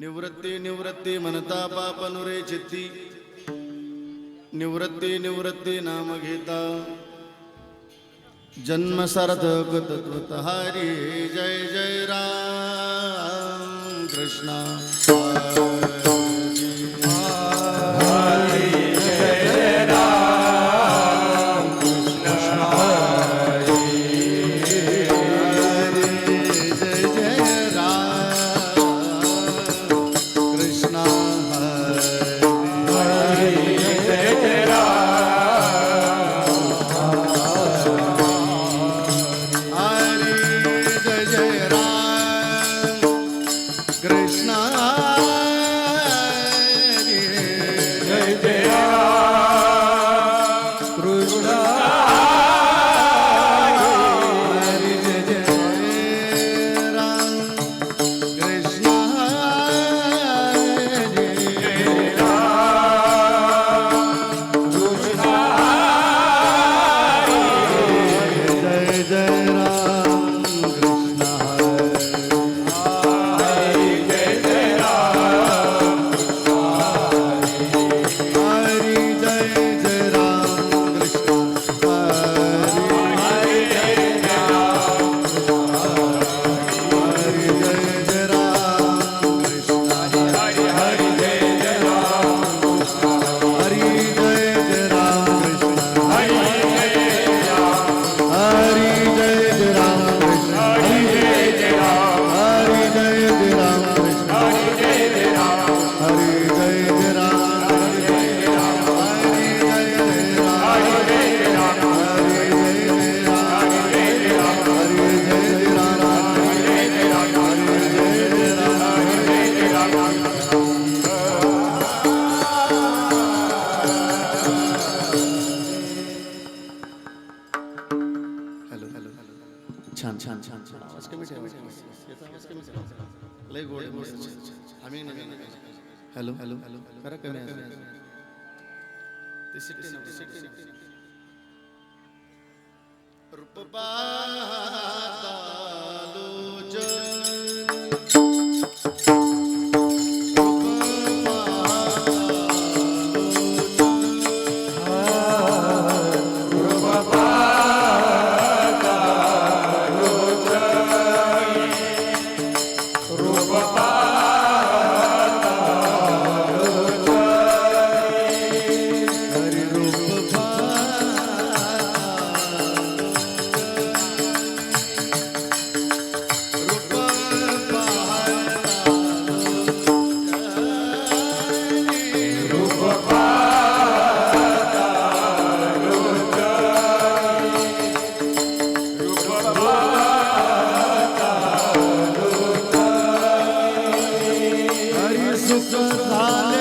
निवृत्ती निवृत्ती म्हणता पापनुरे चित्ती. निवृत्ती निवृत्ती नाम घेता. जन्म सार्थक तत्वतहारी जय जय राम कृष्णा. लय गोड आम्ही हॅलो. हॅलो. हॅलो. करा कमी ते रूप सुख